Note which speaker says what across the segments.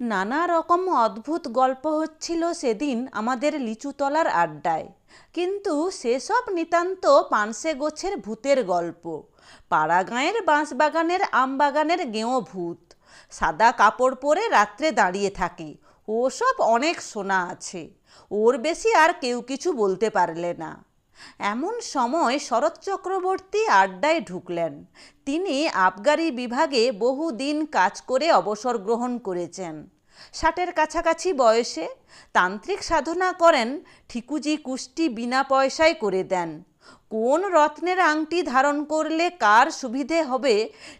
Speaker 1: নানা রকম অদ্ভুত গল্প হচ্ছিল সেদিন আমাদের লিচুতলার আড্ডায়। কিন্তু সেসব নিতান্ত পানসে গোছের ভূতের গল্প। পাড়াগাঁয়ের বাঁশবাগানের আমবাগানের গেঁয়ো ভূত। সাদা কাপড় পরে রাত্রে দাঁড়িয়ে থাকে। ওসব অনেক শোনা আছে। ওর বেশি আর কেউ কিছু বলতে পারলে না। এমন সময় শরৎ চক্রবর্তী আড্ডায় ঢুকলেন। তিনি আবগারি বিভাগে বহুদিন কাজ করে অবসর গ্রহণ করেছেন। ষাটের কাছাকাছি বয়সে তান্ত্রিক সাধনা করেন, ঠিকুজি কুষ্টি বিনা পয়সায় করে দেন। কোন রত্নের আংটি ধারণ করলে কার সুবিধে হবে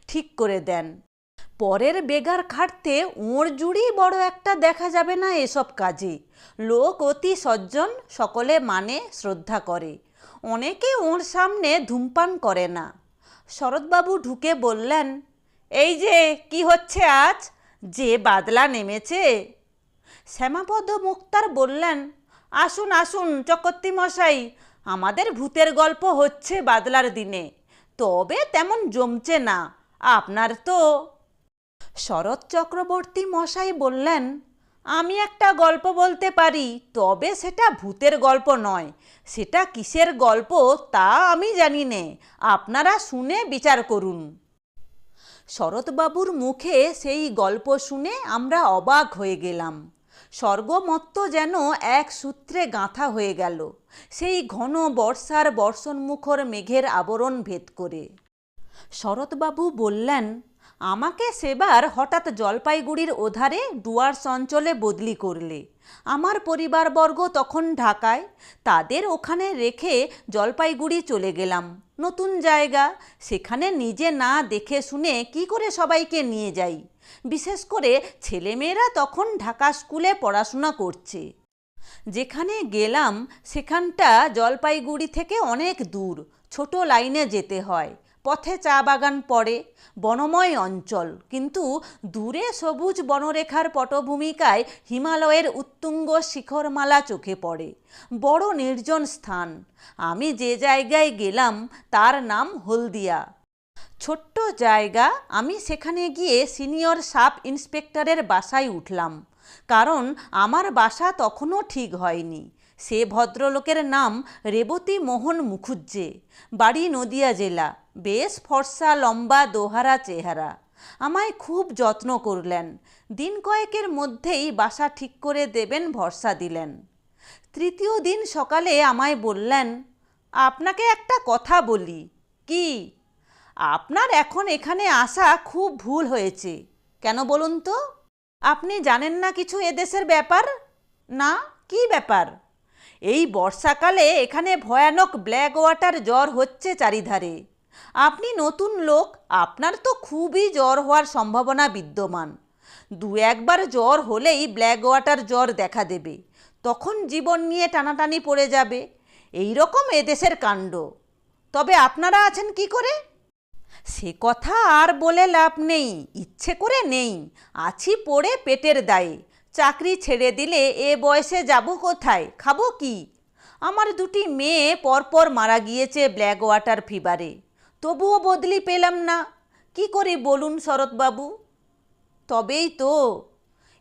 Speaker 1: ঠিক করে দেন। পরের বেগার খাটতে ওঁর জুড়ি বড় একটা দেখা যাবে না এসব কাজে। লোক অতি সজ্জন, সকলে মানে শ্রদ্ধা করে। অনেকে ওর সামনে ধূমপান করে না। শরৎবাবু ঢুকে বললেন, এই যে, কি হচ্ছে আজ? যে বাদলা নেমেছে। শ্যামাপদ মুক্তার বললেন, আসুন আসুন চকর্তি মশাই আমাদের ভূতের গল্প হচ্ছে বাদলার দিনে। তবে তেমন জমছে না, আপনার তো? শরৎ চক্রবর্তী মশাই বললেন আমি একটা গল্প বলতে পারি, তবে সেটা ভূতের গল্প নয়। সেটা কিসের গল্প তা আমি জানি নে। আপনারা শুনে বিচার করুন। শরৎবাবুর মুখে সেই গল্প শুনে আমরা অবাক হয়ে গেলাম। স্বর্গমত্ত যেন এক সূত্রে গাঁথা হয়ে গেল। সেই ঘন বর্ষার বর্ষণমুখর মেঘের আবরণ ভেদ করে। শরৎবাবু বললেন আমাকে সেবার হঠাৎ জলপাইগুড়ির ওধারে ডুয়ার্স অঞ্চলে বদলি করলে। আমার পরিবারবর্গ তখন ঢাকায়, তাদের ওখানে রেখে জলপাইগুড়ি চলে গেলাম। নতুন জায়গা, সেখানে নিজে না দেখে শুনে কি করে সবাইকে নিয়ে যাই? বিশেষ করে ছেলেমেয়েরা তখন ঢাকা স্কুলে পড়াশোনা করছে। যেখানে গেলাম, সেখানটা জলপাইগুড়ি থেকে অনেক দূর, ছোট লাইনে যেতে হয়। পথে চা বাগান পড়ে, বনময় অঞ্চল। কিন্তু দূরে সবুজ বনরেখার পটভূমিকায় হিমালয়ের উত্তুঙ্গ শিখরমালা চোখে পড়ে। বড় নির্জন স্থান। আমি যে জায়গায় গেলাম, তার নাম হলদিয়া। ছোট্ট জায়গা, আমি সেখানে গিয়ে সিনিয়র সাব ইন্সপেক্টরের বাসায় উঠলাম। কারণ আমার বাসা তখনও ঠিক হয়নি। সে ভদ্রলোকের নাম রেবতী মোহন মুখুজ্জে। বাড়ি নদিয়া জেলা। বেশ ফর্সা, লম্বা, দোহারা চেহারা। আমায় খুব যত্ন করলেন। দিন কয়েকের মধ্যেই বাসা ঠিক করে দেবেন, ভরসা দিলেন। তৃতীয় দিন সকালে আমায় বললেন, আপনাকে একটা কথা বলি। কি? আপনার এখন এখানে আসা খুব ভুল হয়েছে। কেন বলুন তো? আপনি জানেন না কিছু এদেশের ব্যাপার? না, কি ব্যাপার? এই বর্ষাকালে এখানে ভয়ানক ব্ল্যাক ওয়াটার জ্বর হচ্ছে চারিধারে। আপনি নতুন লোক, আপনার তো খুবই জ্বর হওয়ার সম্ভাবনা বিদ্যমান। দু একবার জ্বর হলেই ব্ল্যাক ওয়াটার জ্বর দেখা দেবে। তখন জীবন নিয়ে টানাটানি পড়ে যাবে। এই রকম এদেশের কাণ্ড। তবে আপনারা আছেন কি করে? সে কথা আর বলে লাভ নেই। ইচ্ছে করে নেই। আছি পড়ে পেটের দায়ে। চাকরি ছেড়ে দিলে এ বয়সে যাব কোথায়? খাব কি? আমার দুটি মেয়ে পরপর মারা গিয়েছে ব্ল্যাক ওয়াটার ফিভারে। তবুও বদলি পেলাম না। কি করি বলুন শরৎবাবু? তবেই তো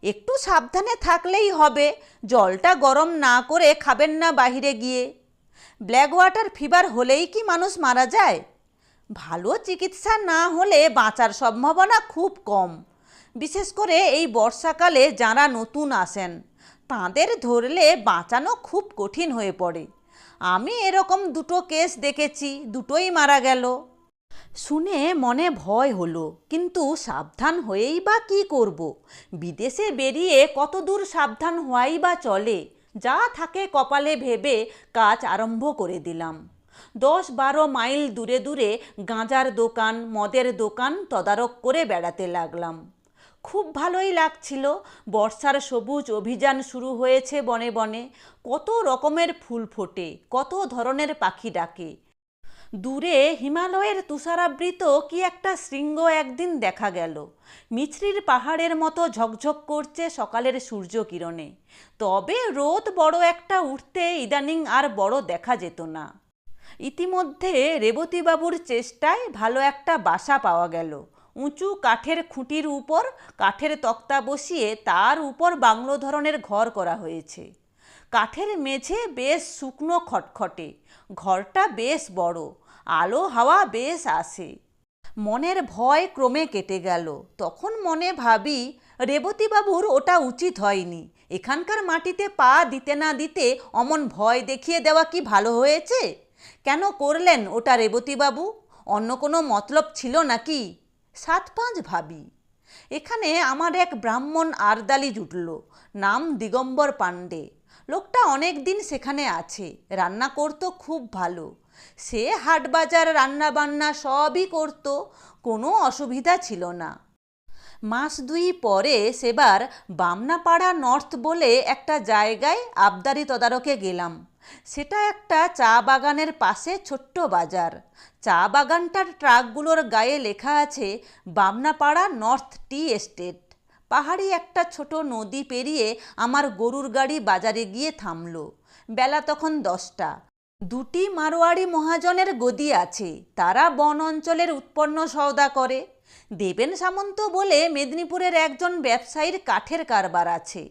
Speaker 1: একটু সাবধানে থাকলেই হবে। জলটা গরম না করে খাবেন না বাহিরে গিয়ে। ব্ল্যাক ওয়াটার ফিভার হলেই কি মানুষ মারা যায়? ভালো চিকিৎসা না হলে বাঁচার সম্ভাবনা খুব কম। বিশেষ করে এই বর্ষাকালে যারা নতুন আসেন, তাঁদের ধরলে বাঁচানো খুব কঠিন হয়ে পড়ে। আমি এরকম দুটো কেস দেখেছি, দুটোই মারা গেল। শুনে মনে ভয় হলো, কিন্তু সাবধান হয়েই বা কি করব? বিদেশে বেরিয়ে কত দূর সাবধান হওয়াই বা চলে? যা থাকে কপালে ভেবে কাজ আরম্ভ করে দিলাম। দশ বারো মাইল দূরে দূরে গাঁজার দোকান, মদের দোকান তদারক করে বেড়াতে লাগলাম। খুব ভালোই লাগছিল। বর্ষার সবুজ অভিযান শুরু হয়েছে বনে বনে। কত রকমের ফুল ফোটে, কত ধরনের পাখি ডাকে। দূরে হিমালয়ের তুষারাবৃত কি একটা শৃঙ্গ একদিন দেখা গেল। মিছরির পাহাড়ের মতো ঝকঝক করছে সকালের সূর্যকিরণে। তবে রোদ বড় একটা উঠতে ইদানিং আর বড় দেখা যেত না। ইতিমধ্যে রেবতীবাবুর চেষ্টায় ভালো একটা বাসা পাওয়া গেল। উঁচু কাঠের খুঁটির উপর কাঠের তক্তা বসিয়ে তার উপর বাংলো ধরনের ঘর করা হয়েছে। কাঠের মেঝে বেশ শুকনো খটখটে, ঘরটা বেশ বড়, আলো হাওয়া বেশ আসে। মনের ভয় ক্রমে কেটে গেল। তখন মনে ভাবি, রেবতীবাবুর ওটা উচিত হয়নি। এখানকার মাটিতে পা দিতে না দিতে অমন ভয় দেখিয়ে দেওয়া কি ভালো হয়েছে? কেন করলেন ওটা রেবতীবাবু? অন্য কোনো মতলব ছিল নাকি? সাত পাঁচ ভাবি। এখানে আমার এক ব্রাহ্মণ আরদালি জুটল, নাম দিগম্বর পাণ্ডে। লোকটা অনেক দিন সেখানে আছে, রান্না করতো খুব ভালো। সে হাট বাজার রান্না বান্না সবই করতো, কোনো অসুবিধা ছিল না। মাস দুই পরে সেবার বামনাপাড়া নর্থ বলে একটা জায়গায় আবদারি তদারকে গেলাম। সেটা একটা চা বাগানের পাশে ছোট্ট বাজার। চা বাগানটার ট্রাকগুলোর গায়ে লেখা আছে, বামনাপাড়া নর্থ টি এস্টেট। পাহাড়ি একটা ছোট নদী পেরিয়ে আমার গরুর গাড়ি বাজারে গিয়ে থামল। বেলা তখন দশটা। দুটি মারোয়াড়ি মহাজনের গদি আছে, তারা বন অঞ্চলের উৎপন্ন সওদা করে। দেবেন সামন্ত বলে মেদিনীপুরের একজন ব্যবসায়ীর কাঠের কারবার আছে।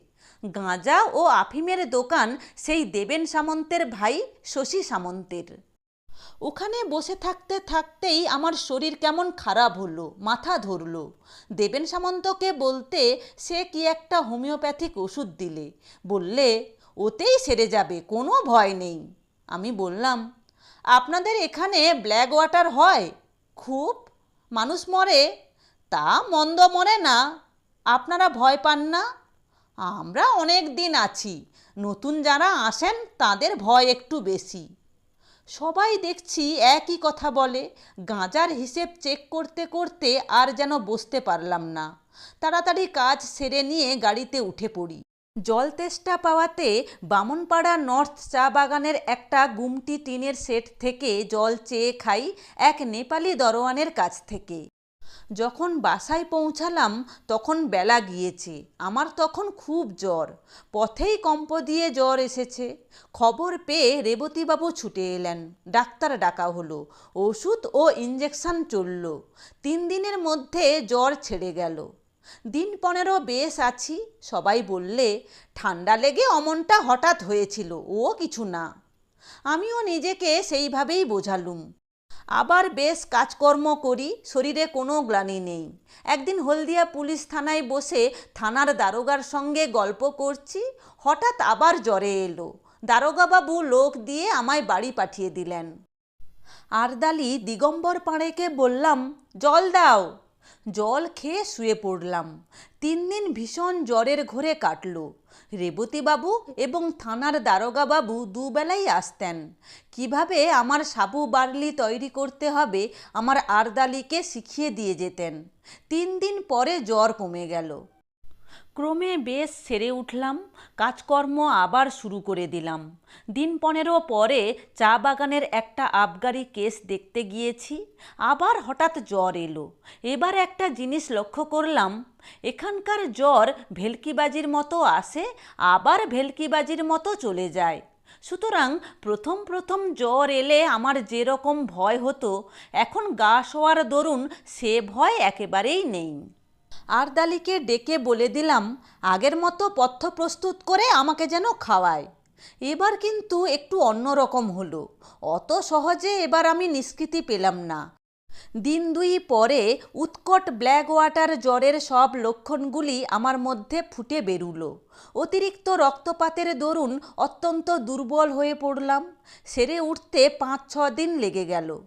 Speaker 1: গাঁজা ও আফিমের দোকান সেই দেবেন সামন্তের ভাই শশী সামন্তের। ওখানে বসে থাকতে থাকতেই আমার শরীর কেমন খারাপ হলো, মাথা ধরলো। দেবেন সামন্তকে বলতে সে কি একটা হোমিওপ্যাথিক ওষুধ দিলে। বললে, ওতেই সেরে যাবে, কোনো ভয় নেই। আমি বললাম, আপনাদের এখানে ব্ল্যাক ওয়াটার হয়? খুব। মানুষ মরে? তা মন্দ মরে না। আপনারা ভয় পান না? আমরা অনেক দিন আছি। নতুন যারা আসেন, তাদের ভয় একটু বেশি। সবাই দেখছি একই কথা বলে, গাঁজার হিসেব চেক করতে করতে আর যেন বসতে পারলাম না। তাড়াতাড়ি কাজ সেরে নিয়ে গাড়িতে উঠে পড়ি। জল তেষ্টা পাওয়াতে বামনপাড়া নর্থ চা বাগানের একটা গুমটি টিনের সেট থেকে জল চেয়ে খাই এক নেপালি দরোয়ানের কাছ থেকে। যখন বাসায় পৌঁছালাম, তখন বেলা গিয়েছে। আমার তখন খুব জ্বর। পথেই কম্প দিয়ে জ্বর এসেছে। খবর পেয়ে রেবতীবাবু ছুটে এলেন। ডাক্তার ডাকা হলো। ওষুধ ও ইঞ্জেকশন চলল। তিন দিনের মধ্যে জ্বর ছেড়ে গেল। দিন পনেরো বেশ আছি। সবাই বললে, ঠান্ডা লেগে অমনটা হঠাৎ হয়েছিল। ও কিছু না। আমিও নিজেকে সেইভাবেই বোঝালুম। আবার বেশ কাজকর্ম করি, শরীরে কোনো গ্লানি নেই। একদিন হলদিয়া পুলিশ থানায় বসে থানার দারোগার সঙ্গে গল্প করছি, হঠাৎ আবার জ্বরে এলো। দারোগাবাবু লোক দিয়ে আমায় বাড়ি পাঠিয়ে দিলেন। আরদালি দিগম্বর পাড়েকে বললাম, জল দাও। জল খেয়ে শুয়ে পড়লাম। তিন দিন ভীষণ জ্বরের ঘোরে কাটল। রেবতীবাবু এবং থানার দারোগাবাবু দুবেলাই আসতেন। কীভাবে আমার সাবু বার্লি তৈরি করতে হবে আমার আরদালিকে শিখিয়ে দিয়ে যেতেন। তিন দিন পরে জ্বর কমে গেল। ক্রমে বেশ সেরে উঠলাম, কাজকর্ম আবার শুরু করে দিলাম। দিন পনেরো পরে চা বাগানের একটা আবগারি কেস দেখতে গিয়েছি, আবার হঠাৎ জ্বর এলো। এবার একটা জিনিস লক্ষ্য করলাম, এখানকার জ্বর ভেলকিবাজির মতো আসে, আবার ভেলকিবাজির মতো চলে যায়। সুতরাং প্রথম প্রথম জ্বর এলে আমার যেরকম ভয় হতো, এখন গা শোয়ার দরুন সে ভয় একেবারেই নেই। আরদালিকে ডেকে বলে দিলাম, আগের মতো পথ্য প্রস্তুত করে আমাকে যেন খাওয়ায়। এবার কিন্তু একটু অন্যরকম হলো। অত সহজে এবার আমি নিষ্কৃতি পেলাম না। দিন দুই পরে উৎকট ব্ল্যাক ওয়াটার জ্বরের সব লক্ষণগুলি আমার মধ্যে ফুটে বেরুলো। অতিরিক্ত রক্তপাতের দরুন অত্যন্ত দুর্বল হয়ে পড়লাম। সেরে উঠতে পাঁচ ছ দিন লেগে গেল।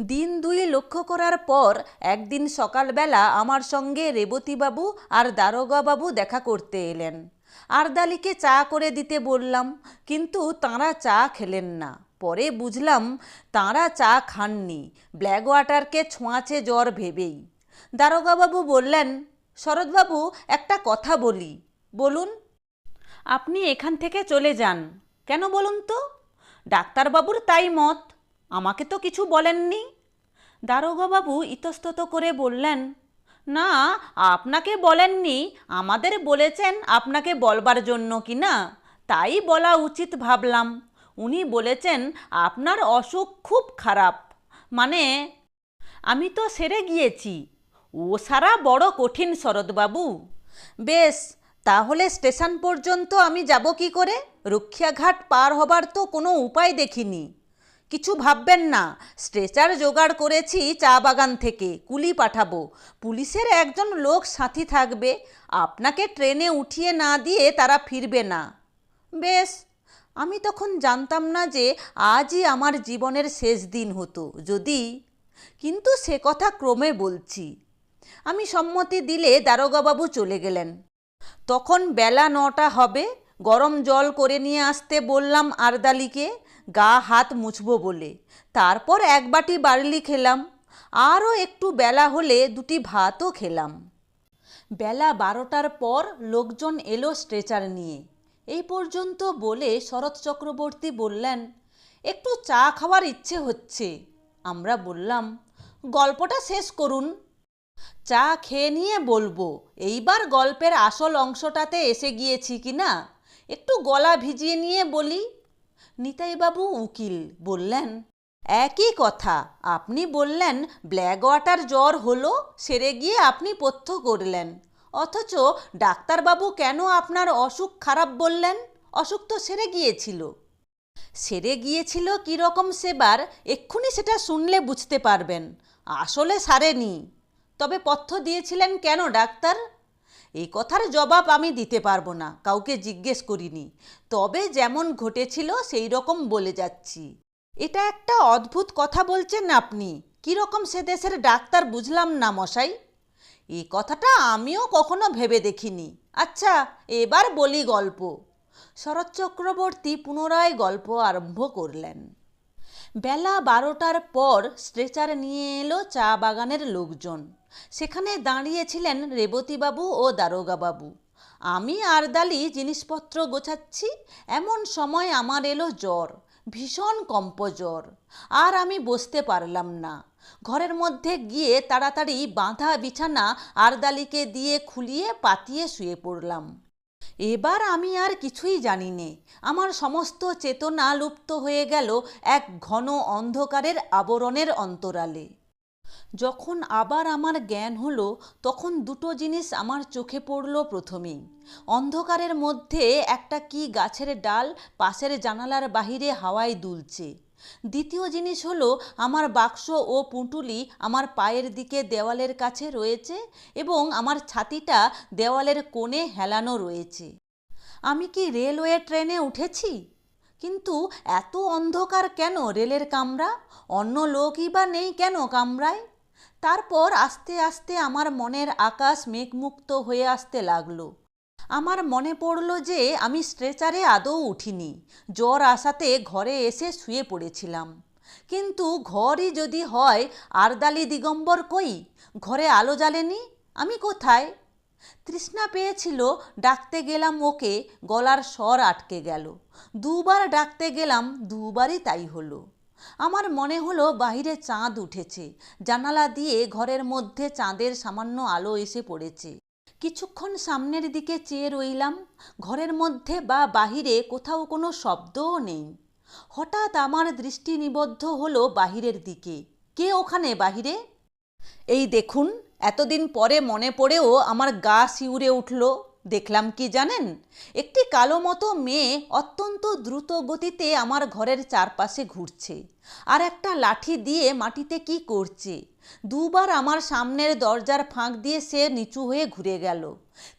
Speaker 1: দিন দুই লক্ষ্য করার পর একদিন সকালবেলা আমার সঙ্গে রেবতীবাবু আর দারোগাবাবু দেখা করতে এলেন। আরদালিকে চা করে দিতে বললাম, কিন্তু তাঁরা চা খেলেন না। পরে বুঝলাম, তাঁরা চা খাননি ব্ল্যাক ওয়াটারকে ছোঁয়াচে জ্বর ভেবেই। দারোগাবাবু বললেন, শরৎবাবু, একটা কথা বলি। বলুন। আপনি এখান থেকে চলে যান। কেন বলুন তো? ডাক্তারবাবুর তাই মত। আমাকে তো কিছু বলেননি। দারোগাবাবু ইতস্তত করে বললেন, না, আপনাকে বলেননি, আমাদের বলেছেন আপনাকে বলবার জন্য কি না? তাই বলা উচিত ভাবলাম। উনি বলেছেন আপনার অসুখ খুব খারাপ। মানে আমি তো সেরে গিয়েছি। ও সারা বড় কঠিন শরৎবাবু। বেশ, তাহলে স্টেশন পর্যন্ত আমি যাব কি করে? রক্ষিয়াঘাট পার হবার তো কোনো উপায় দেখিনি। কিছু ভাববেন না। স্ট্রেচার জোগাড় করেছি চা বাগান থেকে, কুলি পাঠাবো। পুলিশের একজন লোক সাথী থাকবে। আপনাকে ট্রেনে উঠিয়ে না দিয়ে তারা ফিরবে না। বেশ, আমি তখন জানতাম না যে আজই আমার জীবনের শেষ দিন হতো, যদি, কিন্তু সে কথা ক্রমে বলছি। আমি সম্মতি দিলে দারোগাবাবু চলে গেলেন। তখন বেলা নটা হবে, গরম জল করে নিয়ে আসতে বললাম আরদালিকে। গা হাত মুছবো বলে। তারপর এক বাটি বার্লি খেলাম। আরও একটু বেলা হলে দুটি ভাতও খেলাম। বেলা বারোটার পর লোকজন এলো স্ট্রেচার নিয়ে। এই পর্যন্ত বলে শরৎ চক্রবর্তী বললেন, একটু চা খাওয়ার ইচ্ছে হচ্ছে। আমরা বললাম, গল্পটা শেষ করুন। চা খেয়ে নিয়ে বলব, এইবার গল্পের আসল অংশটাতে এসে গিয়েছি কি না একটু গলা ভিজিয়ে নিয়ে বলি। নিতাইবাবু উকিল বললেন, একই কথা। আপনি বললেন ব্ল্যাক ওয়াটার জ্বর হলো, সেরে গিয়ে আপনি পথ্য করলেন। অথচ ডাক্তারবাবু কেন আপনার অসুখ খারাপ বললেন? অসুখ তো সেরে গিয়েছিল। সেরে গিয়েছিল কীরকম সেবার, এক্ষুনি সেটা শুনলে বুঝতে পারবেন। আসলে সারেনি। তবে পথ্য দিয়েছিলেন কেন ডাক্তার? এই কথার জবাব আমি দিতে পারব না, কাউকে জিজ্ঞেস করিনি। তবে যেমন ঘটেছিল সেই রকম বলে যাচ্ছি। এটা একটা অদ্ভুত কথা বলছেন আপনি। কীরকম সে দেশের ডাক্তার বুঝলাম না মশাই। এই কথাটা আমিও কখনো ভেবে দেখিনি। আচ্ছা এবার বলি গল্প। শরৎ চক্রবর্তী পুনরায় গল্প আরম্ভ করলেন। বেলা বারোটার পর স্ট্রেচার নিয়ে এলো চা বাগানের লোকজন। সেখানে দাঁড়িয়েছিলেন রেবতীবাবু ও দারোগাবাবু। আমি আরদালি জিনিসপত্র গোছাচ্ছি, এমন সময় আমার এলো জ্বর, ভীষণ কম্প জ্বর আর আমি বসতে পারলাম না। ঘরের মধ্যে গিয়ে তাড়াতাড়ি বাঁধা বিছানা আরদালিকে দিয়ে খুলিয়ে পাতিয়ে শুয়ে পড়লাম। এবার আমি আর কিছুই জানি নে আমার সমস্ত চেতনা লুপ্ত হয়ে গেল এক ঘন অন্ধকারের আবরণের অন্তরালে। যখন আবার আমার জ্ঞান হলো, তখন দুটো জিনিস আমার চোখে পড়ল প্রথমেই। অন্ধকারের মধ্যে একটা কি গাছের ডাল, পাশের জানালার বাহিরে হাওয়ায় দুলছে। দ্বিতীয় জিনিস হলো, আমার বাক্স ও পুঁটুলি আমার পায়ের দিকে দেওয়ালের কাছে রয়েছে এবং আমার ছাতিটা দেওয়ালের কোণে হেলানো রয়েছে। আমি কি রেলওয়ে ট্রেনে উঠেছি? কিন্তু এত অন্ধকার কেন রেলের কামরা? অন্য লোকই বা নেই কেন কামরায়? তারপর আস্তে আস্তে আমার মনের আকাশ মেঘমুক্ত হয়ে আসতে লাগল। আমার মনে পড়ল যে আমি স্ট্রেচারে আদৌ উঠিনি। জ্বর আসাতে ঘরে এসে শুয়ে পড়েছিলাম। কিন্তু ঘরই যদি হয়, আরদালি দিগম্বর কই? ঘরে আলো জ্বালেনি? আমি কোথায়? তৃষ্ণা পেয়েছিল, ডাকতে গেলাম ওকে, গলার স্বর আটকে গেল। দুবার ডাকতে গেলাম, দুবারই তাই হলো। আমার মনে হলো বাহিরে চাঁদ উঠেছে। জানালা দিয়ে ঘরের মধ্যে চাঁদের সামান্য আলো এসে পড়েছে। কিছুক্ষণ সামনের দিকে চেয়ে রইলাম, ঘরের মধ্যে বা বাহিরে কোথাও কোনো শব্দও নেই। হঠাৎ আমার দৃষ্টি নিবদ্ধ হলো বাহিরের দিকে। কে ওখানে বাহিরে? এই দেখুন, এতদিন পরে মনে পড়েও আমার গা শিউরে উঠল। দেখলাম কি জানেন? একটি কালো মতো মেয়ে অত্যন্ত দ্রুত গতিতে আমার ঘরের চারপাশে ঘুরছে আর একটা লাঠি দিয়ে মাটিতে কি করছে। দুবার আমার সামনের দরজার ফাঁক দিয়ে সে নিচু হয়ে ঘুরে গেল।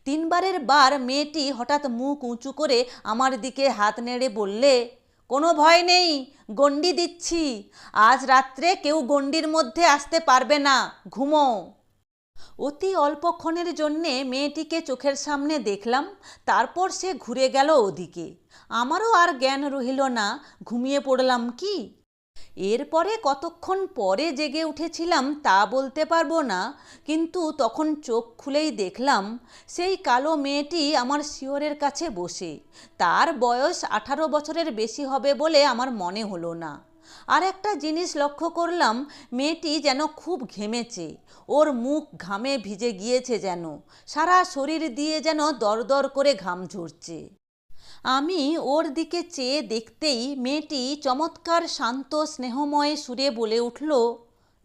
Speaker 1: তিনবারের বার মেয়েটি হঠাৎ মুখ উঁচু করে আমার দিকে হাত নেড়ে বললে, কোনো ভয় নেই, গণ্ডি দিচ্ছি। আজ রাত্রে কেউ গণ্ডির মধ্যে আসতে পারবে না। ঘুমো। অতি অল্পক্ষণের জন্যে মেয়েটিকে চোখের সামনে দেখলাম, তারপর সে ঘুরে গেল ওদিকে। আমারও আর জ্ঞান রহিল না, ঘুমিয়ে পড়লাম কি? এরপরে কতক্ষণ পরে জেগে উঠেছিলাম তা বলতে পারব না, কিন্তু তখন চোখ খুলেই দেখলাম, সেই কালো মেয়েটি আমার শিওরের কাছে বসে। তার বয়স আঠারো বছরের বেশি হবে বলে আমার মনে হলো না। আর একটা জিনিস লক্ষ্য করলাম, মেয়েটি যেন খুব ঘেমেছে ওর মুখ ঘামে ভিজে গিয়েছে যেন। সারা শরীর দিয়ে যেন দরদর করে ঘাম ঝরছে। আমি ওর দিকে চেয়ে দেখতেই মেয়েটি চমৎকার শান্ত, স্নেহময় সুরে বলে উঠল,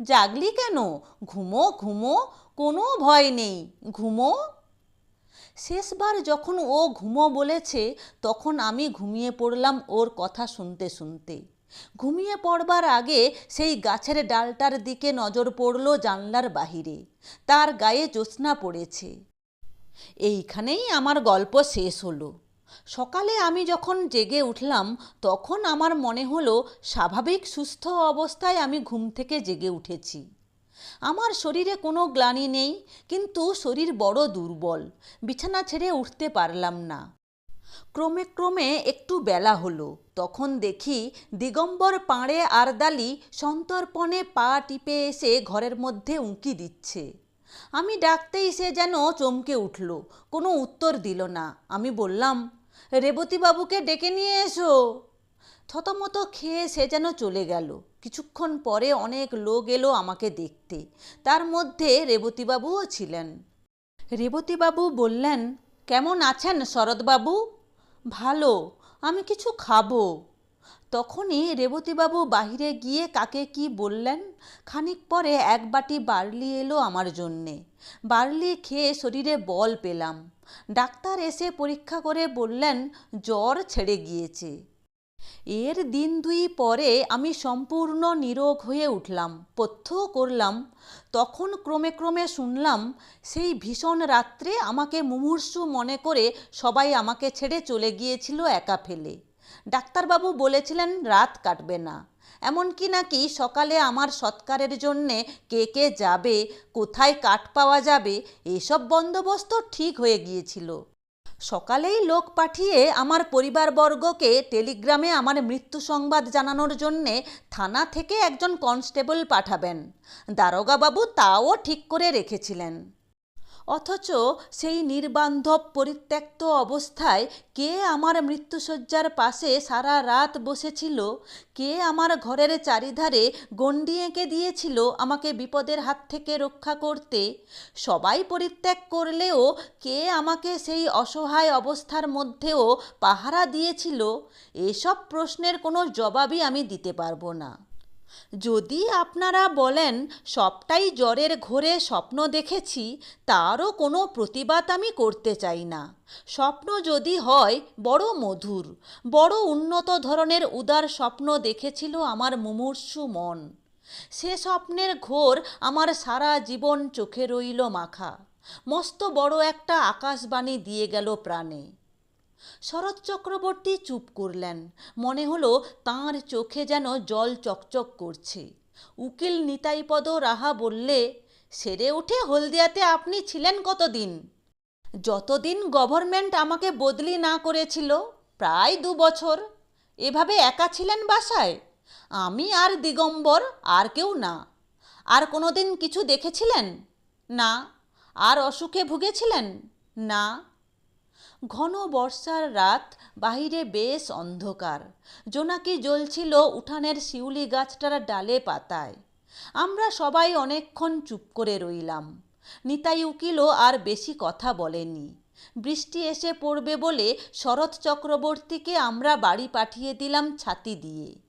Speaker 1: জাগলি কেন? ঘুমো ঘুমো, কোনো ভয় নেই। ঘুমো? শেষবার যখন ও ঘুমো বলেছে, তখন আমি ঘুমিয়ে পড়লাম ওর কথা শুনতে শুনতে। ঘুমিয়ে পড়বার আগে সেই গাছের ডালটার দিকে নজর পড়ল জানলার বাহিরে। তার গায়ে জ্যোৎস্না পড়েছে। এইখানেই আমার গল্প শেষ হলো। সকালে আমি যখন জেগে উঠলাম, তখন আমার মনে হলো স্বাভাবিক সুস্থ অবস্থায় আমি ঘুম থেকে জেগে উঠেছি। আমার শরীরে কোনো গ্লানি নেই, কিন্তু শরীর বড় দুর্বল। বিছানা ছেড়ে উঠতে পারলাম না। ক্রমে ক্রমে একটু বেলা হলো। তখন দেখি দিগম্বর পাড়ে আরদালি সন্তর্পণে পা টিপে এসে ঘরের মধ্যে উঁকি দিচ্ছে। আমি ডাকতেই সে যেন চমকে উঠল। কোনো উত্তর দিল না। আমি বললাম, রেবতীবাবুকে ডেকে নিয়ে এসো। থতমত খেয়ে সে যেন চলে গেল। কিছুক্ষণ পরে অনেক লোক এলো আমাকে দেখতে। তার মধ্যে রেবতীবাবুও ছিলেন। রেবতীবাবু বললেন, কেমন আছেন শরৎবাবু? ভালো, আমি কিছু খাব। তখনই রেবতীবাবু বাহিরে গিয়ে কাকে কি বললেন, খানিক পরে এক বাটি বার্লি এলো আমার জন্যে। বার্লি খেয়ে শরীরে বল পেলাম। ডাক্তার এসে পরীক্ষা করে বললেন, জ্বর ছেড়ে গিয়েছে। এর দিন দুই পরে আমি সম্পূর্ণ নিরোগ হয়ে উঠলাম, পথ্য করলাম। তখন ক্রমে ক্রমে শুনলাম, সেই ভীষণ রাত্রে আমাকে মুমূর্ষু মনে করে সবাই আমাকে ছেড়ে চলে গিয়েছিল একা ফেলে। ডাক্তারবাবু বলেছিলেন, রাত কাটবে না। এমনকি নাকি সকালে আমার সৎকারের জন্যে কে কে যাবে, কোথায় কাঠ পাওয়া যাবে, এসব বন্দোবস্ত ঠিক হয়ে গিয়েছিল। সকালেই লোক পাঠিয়ে আমার পরিবারবর্গকে টেলিগ্রামে আমার মৃত্যু সংবাদ জানানোর জন্যে থানা থেকে একজন কনস্টেবল পাঠাবেন। দারোগাবাবু তাও ঠিক করে রেখেছিলেন। অথচ সেই নির্বান্ধব পরিত্যক্ত অবস্থায় কে আমার মৃত্যুশয্যার পাশে সারা রাত বসেছিল? কে আমার ঘরের চারিধারে গণ্ডি এঁকে দিয়েছিল আমাকে বিপদের হাত থেকে রক্ষা করতে? সবাই পরিত্যাগ করলেও কে আমাকে সেই অসহায় অবস্থার মধ্যেও পাহারা দিয়েছিল? এসব প্রশ্নের কোনো জবাবই আমি দিতে পারব না। যদি আপনারা বলেন, সবটাই জ্বরের ঘোরে স্বপ্ন দেখেছি, তারও কোনো প্রতিবাদ আমি করতে চাই না। স্বপ্ন যদি হয়, বড় মধুর, বড় উন্নত ধরনের উদার স্বপ্ন দেখেছিল আমার মুমূর্ষু মন। সে স্বপ্নের ঘোর আমার সারা জীবন চোখে রইল মাখা। মস্ত বড় একটা আকাশবাণী দিয়ে গেল প্রাণে। শরৎ চক্রবর্তী চুপ করলেন। মনে হলো তাঁর চোখে যেন জল চকচক করছে। উকিল নিতাইপদ রাহা বললে, সেরে উঠে হলদিয়াতে আপনি ছিলেন কতদিন? যতদিন গভর্নমেন্ট আমাকে বদলি না করেছিল, প্রায় দু বছর। এভাবে একা ছিলেন বাসায়? আমি আর দিগম্বর আর কেউ না। আর কোনোদিন কিছু দেখেছিলেন? না। আর অসুখে ভুগেছিলেন? না। ঘন বর্ষার রাত, বাহিরে বেশ অন্ধকার। জোনাকি জ্বলছিল উঠানের শিউলি গাছটার ডালে পাতায়। আমরা সবাই অনেকক্ষণ চুপ করে রইলাম। নিতাই উকিলও আর বেশি কথা বলেনি। বৃষ্টি এসে পড়বে বলে শরৎ চক্রবর্তীকে আমরা বাড়ি পাঠিয়ে দিলাম ছাতি দিয়ে।